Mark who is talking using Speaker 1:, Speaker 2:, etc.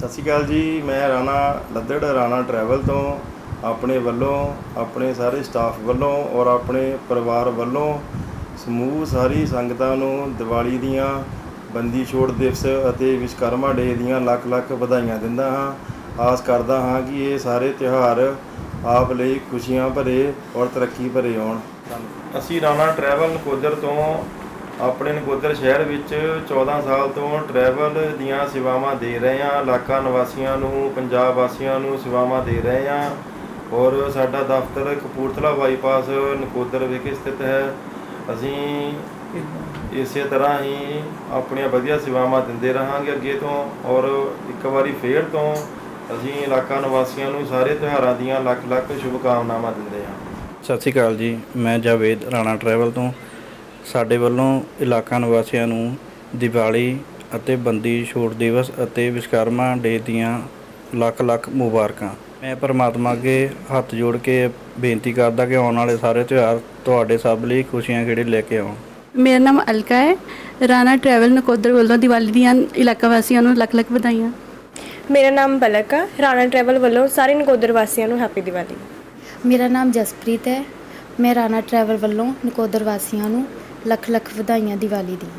Speaker 1: ਸਤਿ ਸ਼੍ਰੀ ਅਕਾਲ ਜੀ, ਮੈਂ ਰਾਣਾ ਲੱਦੜ, ਰਾਣਾ ਟਰੈਵਲ ਤੋਂ, ਆਪਣੇ ਵੱਲੋਂ, ਆਪਣੇ ਸਾਰੇ ਸਟਾਫ ਵੱਲੋਂ ਔਰ ਆਪਣੇ ਪਰਿਵਾਰ ਵੱਲੋਂ ਸਮੂਹ, ਸਾਰੀ ਸੰਗਤਾਂ ਨੂੰ ਦੀਵਾਲੀ ਦੀਆਂ ਬੰਦੀ ਛੋੜ ਦਿਵਸ ਅਤੇ ਵਿਸ਼ਕਰਮਾ ਡੇ ਦੀਆਂ ਲੱਖ ਲੱਖ ਵਧਾਈਆਂ ਦਿੰਦਾ ਹਾਂ। ਆਸ ਕਰਦਾ ਹਾਂ ਕਿ ਇਹ ਸਾਰੇ ਤਿਉਹਾਰ ਆਪ ਲਈ ਖੁਸ਼ੀਆਂ ਭਰੇ ਔਰ ਤਰੱਕੀ ਭਰੇ ਹੋਣ ਅਸੀਂ ਰਾਣਾ ਟਰੈਵਲ ਨਕੋਦਰ ਤੋਂ ਆਪਣੇ ਨਕੋਦਰ ਸ਼ਹਿਰ ਵਿੱਚ 14 ਸਾਲ ਤੋਂ ਟਰੈਵਲ ਦੀਆਂ ਸੇਵਾਵਾਂ ਦੇ ਰਹੇ ਹਾਂ। ਇਲਾਕਾ ਨਿਵਾਸੀਆਂ ਨੂੰ, ਪੰਜਾਬ ਵਾਸੀਆਂ ਨੂੰ ਸੇਵਾਵਾਂ ਦੇ ਰਹੇ ਹਾਂ। ਔਰ ਸਾਡਾ ਦਫ਼ਤਰ ਕਪੂਰਥਲਾ ਬਾਈਪਾਸ ਨਕੋਦਰ ਵਿਖੇ ਸਥਿਤ ਹੈ। ਅਸੀਂ ਇਸੇ ਤਰ੍ਹਾਂ ਹੀ ਆਪਣੀਆਂ ਵਧੀਆ ਸੇਵਾਵਾਂ ਦਿੰਦੇ ਰਹਾਂਗੇ ਅੱਗੇ ਤੋਂ। ਔਰ ਇੱਕ ਵਾਰੀ ਫੇਰ ਤੋਂ ਅਸੀਂ ਇਲਾਕਾ ਨਿਵਾਸੀਆਂ ਨੂੰ ਸਾਰੇ ਤਿਉਹਾਰਾਂ ਦੀਆਂ ਲੱਖ ਲੱਖ ਸ਼ੁਭਕਾਮਨਾਵਾਂ ਦਿੰਦੇ ਹਾਂ।
Speaker 2: ਸਤਿ ਸ਼੍ਰੀ ਅਕਾਲ ਜੀ। ਮੈਂ ਜਾਵੇਦ, ਰਾਣਾ ਟਰੈਵਲ ਤੋਂ। ਸਾਡੇ ਵੱਲੋਂ ਇਲਾਕਾ ਨਿਵਾਸੀਆਂ ਨੂੰ ਦੀਵਾਲੀ ਅਤੇ ਬੰਦੀ ਛੋੜ ਦਿਵਸ ਅਤੇ ਵਿਸ਼ਕਰਮਾ ਡੇ ਦੀਆਂ ਲੱਖ ਲੱਖ ਮੁਬਾਰਕਾਂ। ਮੈਂ ਪਰਮਾਤਮਾ ਅੱਗੇ ਹੱਥ ਜੋੜ ਕੇ ਬੇਨਤੀ ਕਰਦਾ ਕਿ ਆਉਣ ਵਾਲੇ ਸਾਰੇ ਤਿਉਹਾਰ ਤੁਹਾਡੇ ਸਭ ਲਈ ਖੁਸ਼ੀਆਂ ਖੇੜੇ ਲੈ ਕੇ ਆਉਣ।
Speaker 3: ਮੇਰਾ ਨਾਮ ਅਲਕਾ ਹੈ। ਰਾਣਾ ਟਰੈਵਲ ਨਕੋਦਰ ਵੱਲੋਂ ਦੀਵਾਲੀ ਦੀਆਂ ਇਲਾਕਾ ਵਾਸੀਆਂ ਨੂੰ ਲੱਖ ਲੱਖ ਵਧਾਈਆਂ।
Speaker 4: ਮੇਰਾ ਨਾਮ ਬਲਕ ਆ ਰਾਣਾ ਟਰੈਵਲ ਵੱਲੋਂ ਸਾਰੇ ਨਕੋਦਰ ਵਾਸੀਆਂ ਨੂੰ ਹੈਪੀ ਦੀਵਾਲੀ।
Speaker 5: ਮੇਰਾ ਨਾਮ ਜਸਪ੍ਰੀਤ ਹੈ। ਮੈਂ ਰਾਣਾ ਟਰੈਵਲ ਵੱਲੋਂ ਨਕੋਦਰ ਵਾਸੀਆਂ ਨੂੰ ਲੱਖ ਲੱਖ ਵਧਾਈਆਂ ਦੀਵਾਲੀ ਦੀਆਂ